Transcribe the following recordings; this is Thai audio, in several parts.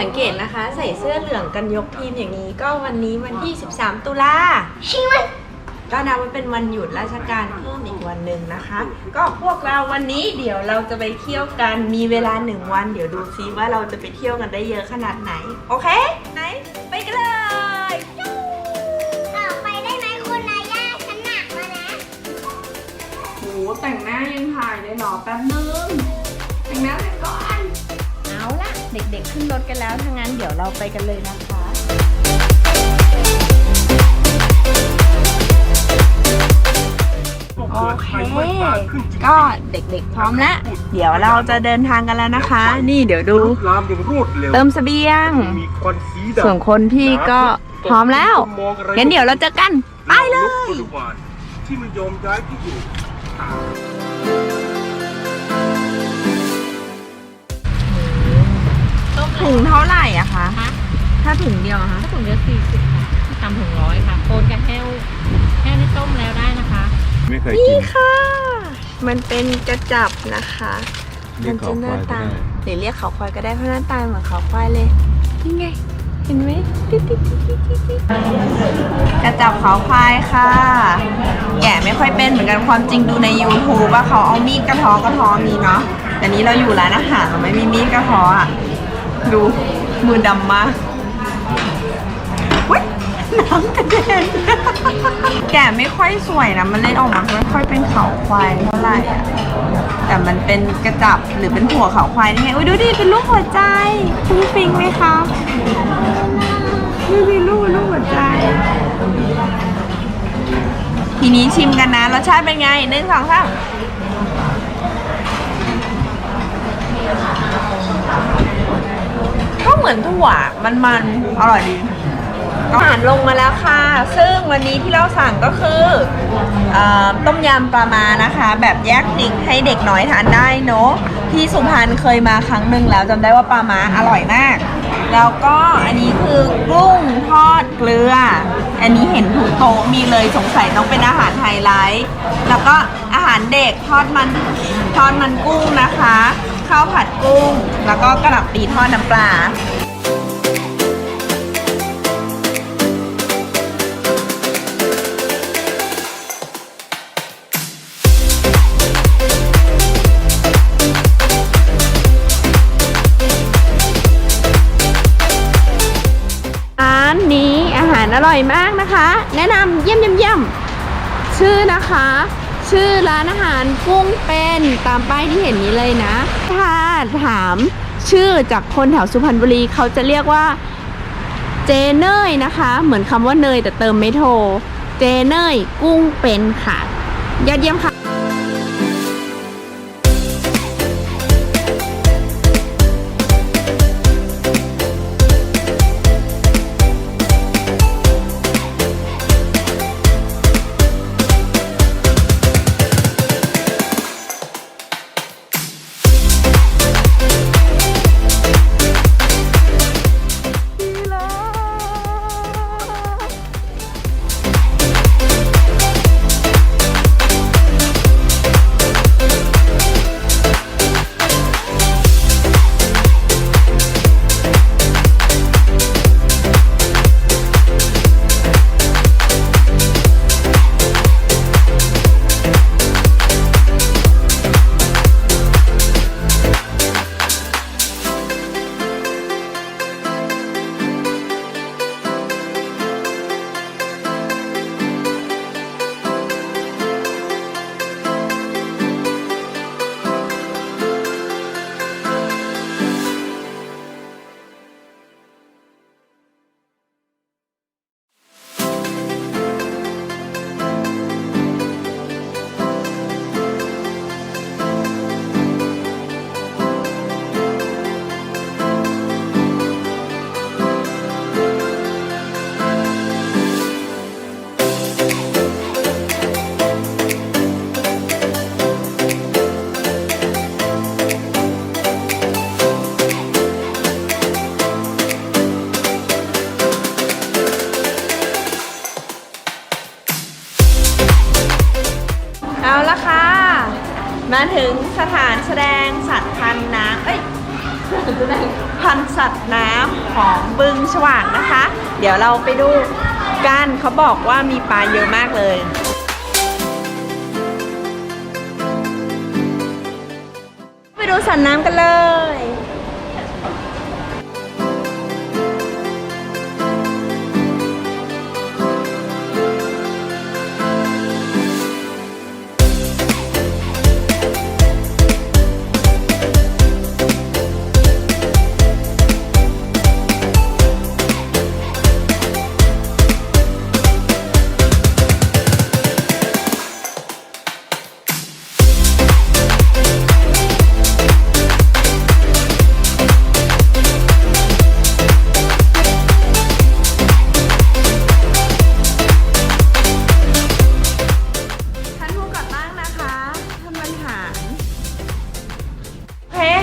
สังเกตนะคะ ใส่เสื้อเหลืองกันยกทีมอย่างนี้ ก็วันนี้วันที่ 13 ตุลาชิมันก็นับว่าเป็นวันหยุดราชการเพิ่มอีกวันหนึ่งนะคะ ก็พวกเราวันนี้เดี๋ยวเราจะไปเที่ยวกันมีเวลาหนึ่งวัน เดี๋ยวดูซิว่าเราจะไปเที่ยวกันได้เยอะขนาดไหน โอเค ไหน ไปกันเลยต่อไปได้ไหมคุณนายย่าฉันหนักแล้วนะโหแต่งหน้ายังถ่ายเลยเหรอแป๊บนึงแต่งหน้าเสร็จก่อน เอาล่ะเด็กๆขึ้นรถกันแล้วถ้างั้นเดี๋ยวเราไปกันเลยนะคะโอเคก็เด็กๆพร้อมแล้วเดี๋ยวเราจะเดินทางกันแล้วนะคะ นี่เดี๋ยวดูลามอย่างรวดเร็วเติมเสบียงมีควันสีดำส่วนคนพี่ก็พร้อมแล้วงั้นเดี๋ยวเราเจอกัน ไปเลยบริวารที่ไม่ยอมย้ายที่อยู่ ถุงเท่าไหร่อะคะคะถ้าถุงเดียวอะคะถ้าถุงเดียวสี่สิบค่ะทำถุงร้อยค่ะโคนกับแห้วแห้วนี่ต้มแล้วได้นะคะ ไม่เคยนี่กินค่ะ มันเป็นกระจับนะคะ เรีมัยกจะหน้าตาเขาควายก็ได้ หรือเรียกเขาควายก็ได้เพราะหน้าตาเหมือนเขาควายเลยนี่ไง เห็นไหมติ๊ดติ๊ดติ๊ดติ๊ดติ๊ดติ๊ดกระจับเขาควายค่ะ แกะไม่ค่อยเป็นเหมือนกันความจริงดูใน YouTube ว่าเขาเอามีดกระเทอกระเทอมีเนาะแต่นี้เราอยู่ร้านอาหารเราไม่มีมีดกระเทออะ ดูมือดำมากเว้ยน้ำกระเด็น แกะไม่ค่อยสวยนะ มันเลยออกมาไม่ค่อยเป็นเขาควายเท่าไหร่อะแต่มันเป็นกระจับหรือเป็นถั่วเขาควายนี่ไง อุ้ยดูดิ เป็นรูปหัวใจฟุ้งฟิงไหมคะดูดิรูปเป็นรูปหัวใจ ทีนี้ชิมกันนะ รสชาติเป็นไงหนึ่งสองสาม เหมือนถั่วมันมันอร่อยดีอาหารลงมาแล้วค่ะ ซึ่งวันนี้ที่เราสั่งก็คือเอต้มยำปลามานะคะ แบบแยกดิกให้เด็กน้อยทานได้เนอะที่สุพรรณเคยมาครั้งหนึ่งแล้วจำได้ว่าปลามาอร่อยมาก แล้วก็อันนี้คือกุ้งทอดเกลือ อันนี้เห็นถูกโตมีเลยสงสัยต้องเป็นอาหารไฮไลท์แล้วก็อาหารเด็กทอดมันทอดมันกุ้งนะคะ ข้าวผัดกุ้ง แล้วก็กระหล่ำปลีทอดน้ำปลา ร้านนี้อาหารอร่อยมากนะคะ แนะนำเยี่ยมเยี่ยมเยี่ยมชื่อนะคะ ชื่อร้านอาหารกุ้งเป็นตามป้ายที่เห็นนี้เลยนะ ถ้าถามชื่อจากคนแถวสุพรรณบุรีเขาจะเรียกว่าเจเนยนะคะ เหมือนคำว่าเนยแต่เติมไม่โท เจเนยกุ้งเป็นค่ะยอดเยี่ยมค่ะ มาถึงสถานแสดงสัตว์พันน้ำเอ้ยพันสัตว์น้ำของบึงฉวางนะคะ เดี๋ยวเราไปดูกันเขาบอกว่ามีปลาเยอะมากเลยไปดูสัตว์น้ำกันเลย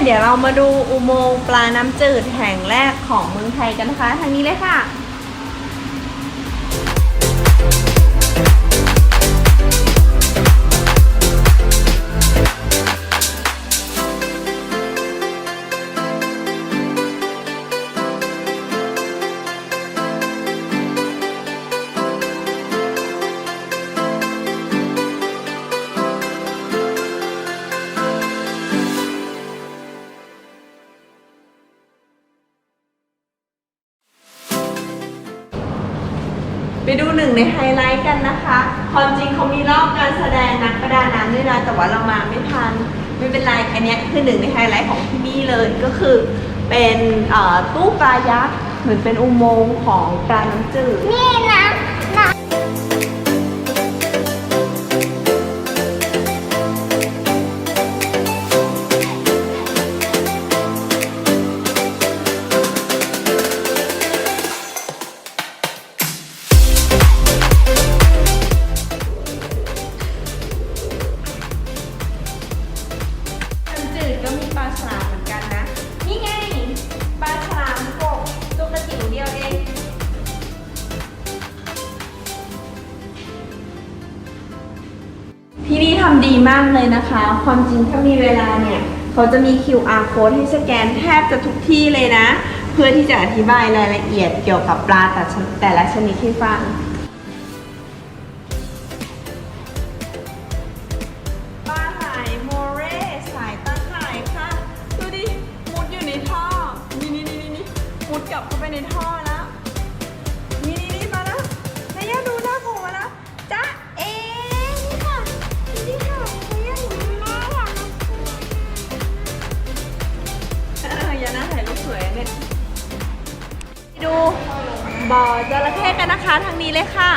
เดี๋ยวเรามาดูอุโมงค์ปลาน้ำจืดแห่งแรกของเมืองไทยกันนะคะ ทางนี้เลยค่ะ ไปดูหนึ่งในไฮไลท์กันนะคะความจริงเขามีรอบการแสดงนักประดาน้ำด้วยนะแต่ว่าเรามาไม่ทันไม่เป็นไรอันนี้คือหนึ่งในไฮไลท์ของที่นี่เลยก็คือเป็นตู้ปลายักษ์เหมือนเป็นอุโมงค์ของปลาน้ำจืด มากเลยนะคะ ความจริงถ้ามีเวลาเนี่ย เขาจะมี QR code ให้สแกนแทบจะทุกที่เลยนะ เพื่อที่จะอธิบายรายละเอียดเกี่ยวกับปลาแต่แต่ละชนิดให้ฟังปลาไหลโมเรสายตาข่ายค่ะ ดูดิ มุดอยู่ในท่อ นี่นี่นี่นี่มุดกลับเข้าไปในท่อ ดูบ่อจระเข้กันนะคะทางนี้เลยค่ะ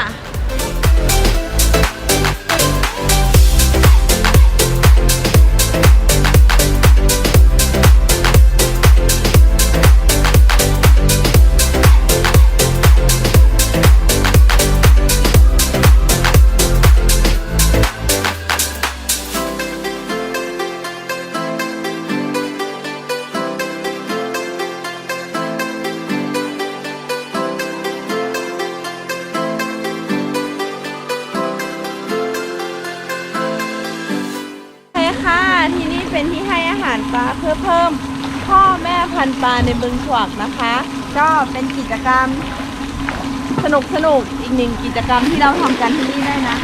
ห้อาหารปลาเพื่อเพิ่มพ่อแม่พันธุ์ปลาในบึงฉวากนะคะ ก็เป็นกิจกรรมสนุกสนุกอีกหนึ่งกิจกรรมที่เราทำกันที่นี่ได้นะ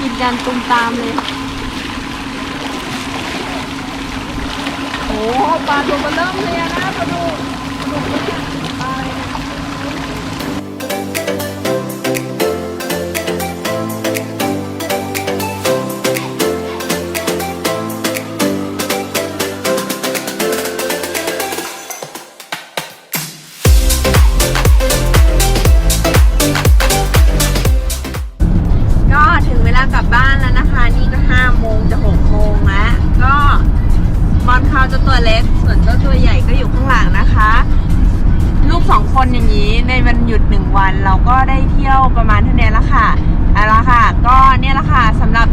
กินกันตุมตามเลยโอ้ปลาตัวเบลเริ่มเลยนะปลาดุกปลาดุก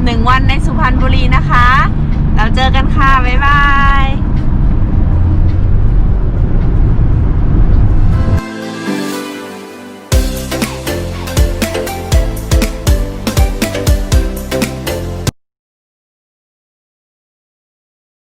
หนึ่งวันในสุพรรณบุรีนะคะ เราเจอกันค่ะ บ๊ายบาย